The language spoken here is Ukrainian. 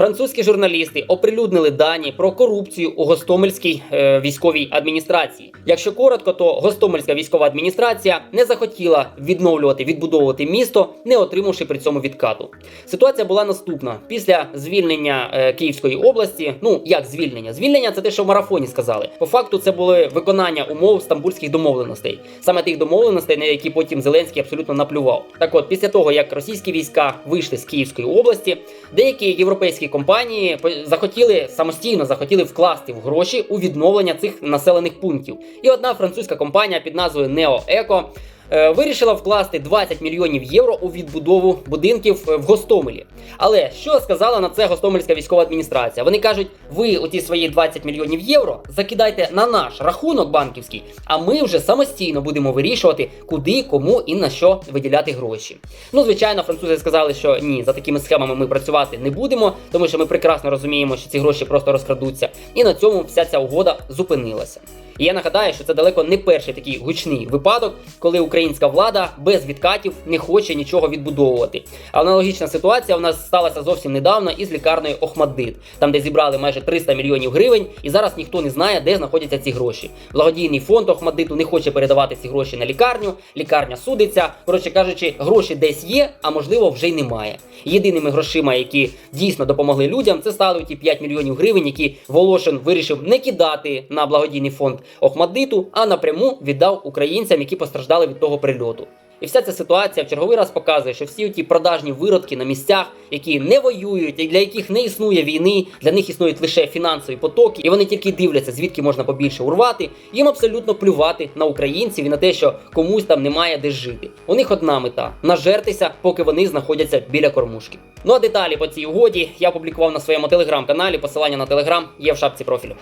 Французькі журналісти оприлюднили дані про корупцію у Гостомельській е, військовій адміністрації. Якщо коротко, то Гостомельська військова адміністрація не захотіла відновлювати, відбудовувати місто, не отримавши при цьому відкату. Ситуація була наступна: після звільнення е, Київської області, ну як звільнення? Звільнення це те, що в марафоні сказали. По факту, це були виконання умов стамбульських домовленостей, саме тих домовленостей, на які потім Зеленський абсолютно наплював. Так от, після того як російські війська вийшли з Київської області, деякі європейські компанії захотіли самостійно захотіли вкласти в гроші у відновлення цих населених пунктів. І одна французька компанія під назвою NeoEco вирішила вкласти 20 мільйонів євро у відбудову будинків е, в Гостомелі. Але що сказала на це Гостомельська військова адміністрація? Вони кажуть: ви оці свої 20 мільйонів євро закидайте на наш рахунок банківський, а ми вже самостійно будемо вирішувати, куди, кому і на що виділяти гроші. Ну, звичайно, французи сказали, що ні, за такими схемами ми працювати не будемо, тому що ми прекрасно розуміємо, що ці гроші просто розкрадуться. І на цьому вся ця угода зупинилася. І я нагадаю, що це далеко не перший такий гучний випадок, коли українська влада без відкатів не хоче нічого відбудовувати. Аналогічна ситуація у нас сталася зовсім недавно із лікарнею Охмаддит, там де зібрали майже 300 мільйонів гривень, і зараз ніхто не знає, де знаходяться ці гроші. Благодійний фонд Охмаддиту не хоче передавати ці гроші на лікарню. Лікарня судиться. Коротше кажучи, гроші десь є, а можливо вже й немає. Єдиними грошима, які дійсно допомогли людям, це стали ті 5 мільйонів гривень, які Волошин вирішив не кидати на благодійний фонд Охмаддиту, а напряму віддав українцям, які постраждали від того прильоту. І вся ця ситуація в черговий раз показує, що всі ті продажні виродки на місцях, які не воюють, і для яких не існує війни, для них існують лише фінансові потоки, і вони тільки дивляться, звідки можна побільше урвати. Їм абсолютно плювати на українців і на те, що комусь там немає де жити. У них одна мета нажертися, поки вони знаходяться біля кормушки. Ну а деталі по цій угоді я опублікував на своєму телеграм-каналі. Посилання на телеграм є в шапці профілю.